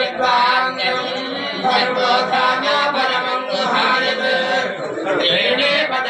चेदमुदस्य विद्वान् सर्वोधाना परमं गुहायत् त्रीणि पदानि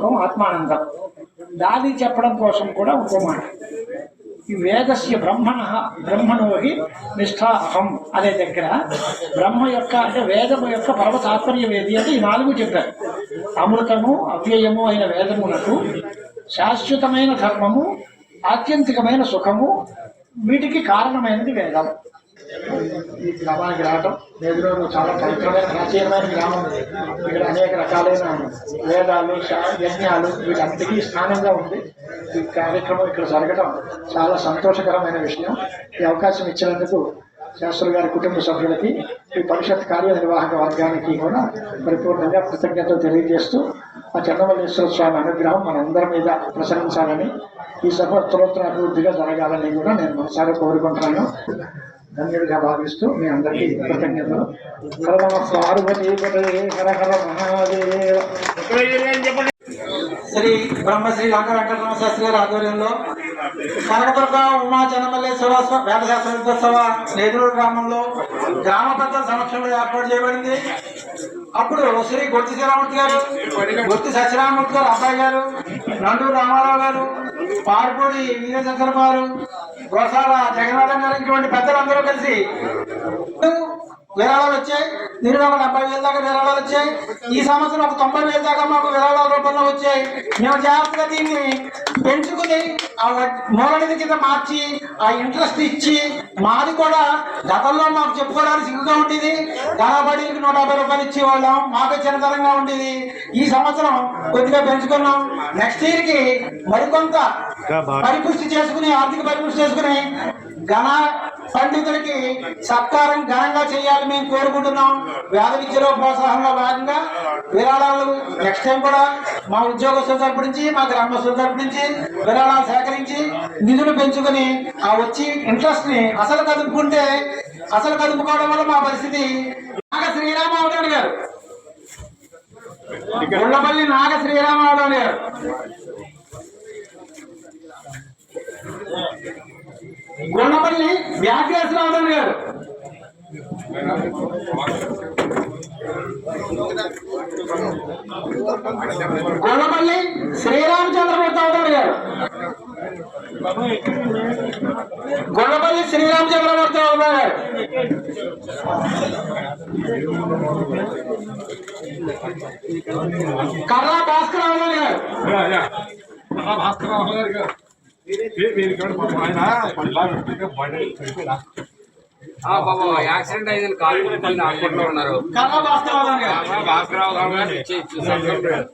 శ్లోకం ఆత్మానందం. దాది చెప్పడం కోసం కూడా ఇంకో మాట. ఈ వేదస్య బ్రహ్మణ బ్రహ్మణోహి నిష్ఠాహం అనే దగ్గర బ్రహ్మ యొక్క అంటే వేదము యొక్క పరమ తాత్పర్యం ఏది అంటే ఈ నాలుగు చెప్పారు. అమృతము అవ్యయము అయిన వేదమునకు శాశ్వతమైన ధర్మము ఆత్యంతికమైన సుఖము వీటికి కారణమైనది వేదం. ఈ గ్రామానికి రావటం నేదురోడు చాలా పవిత్రమైన ప్రాచీనమైన గ్రామం ఇక్కడ అనేక రకాలైన వేదాలు యజ్ఞాలు వీటంతకీ స్థానంగా ఉంది. ఈ కార్యక్రమం ఇక్కడ జరగడం చాలా సంతోషకరమైన విషయం. ఈ అవకాశం ఇచ్చినందుకు శాస్త్రులు గారి కుటుంబ సభ్యులకి ఈ పరిషత్ కార్యనిర్వాహక వర్గానికి కూడా పరిపూర్ణంగా కృతజ్ఞతలు తెలియజేస్తూ ఆ చంద్రమల్లేశ్వర స్వామి అనుగ్రహం మనందరి మీద ప్రసరించాలని ఈ సభ ఉత్తరోత్తర అభివృద్ధిగా జరగాలని కూడా నేను మనసారా కోరుకుంటున్నాను. ధన్యుడిగా భావిస్తూ మీ అందరికీ కృతజ్ఞతలు. హర హర హర మహాదేవ. శ్రీ బ్రహ్మశ్రీ లంక వెంకటరమణ శాస్త్రి గారి ఆధ్వర్యంలో కనకదుర్గ ఉమా చన్నమల్లేశ్వర స్వ- వేదశాస్త్ర విద్యోత్సవ నేదురు గ్రామంలో గ్రామ పెద్దల సమక్షంలో ఏర్పాటు చేయబడింది. అప్పుడు శ్రీ గుర్తి శ్రీరామూర్తి గారు గుర్తి సత్యరామూర్తి గారు అబ్బాయి గారు నండూరు రామారావు గారు పార్పూడి వీరశంకర్ గారు గోసాల జగన్నాథం గారు ఇటువంటి పెద్దలందరూ కలిసి విరాళాలు వచ్చాయి. దీనిలో ఒక డెబ్బై వేల దాకా విరాళాలు వచ్చాయి. ఈ సంవత్సరం ఒక తొంభై వేల దాకా మాకు విరాళాల రూపంలో వచ్చాయి. మేము జాగ్రత్తగా దీన్ని పెంచుకుని ఆ మూలనిధి కింద మార్చి ఆ ఇంట్రెస్ట్ ఇచ్చి మాది కూడా గతంలో మాకు చెప్పుకోవడానికి సిగ్గుగా ఉండేది. ధనబడికి నూట యాభై రూపాయలు ఇచ్చేవాళ్ళం. మాకు చిన్నతనంగా ఉండేది. ఈ సంవత్సరం కొద్దిగా పెంచుకున్నాం. నెక్స్ట్ ఇయర్కి మరికొంత పరిపుష్టి చేసుకుని ఆర్థిక పరిపుష్టి చేసుకుని ఘన పండితులకి సత్కారం ఘనంగా చేయాలని మేము కోరుకుంటున్నాం. వేద విద్యలో ప్రోత్సాహంలో భాగంగా విరాళాలు నెక్స్ట్ టైం కూడా మా ఉద్యోగస్తుల తరపు నుంచి మా గ్రామస్తుల తరపు నుంచి విరాళాలు సేకరించి నిధులు పెంచుకుని ఆ వచ్చి ఇంట్రెస్ట్ని అసలు కదుపుకుంటే అసలు కదుపుకోవడం వల్ల మా పరిస్థితి నాగ శ్రీరామవరం గారు. ఉండపల్లి నాగ శ్రీరామవరం గారు. గుండపల్లి వ్యాఘ్రేశ్వరరావు గారు. గుండపల్లి శ్రీరామచంద్రమూర్తి అవతారు గారు. గుండపల్లి శ్రీరామచంద్రమూర్తి అవతారు గారు. కర్రా భాస్కర్ అవతారు గారు. బాబా యాక్సిడెంట్ అయిందని కాలు హాస్పిటల్లో ఉన్నారు. భాస్కర్ అవతారు గారు.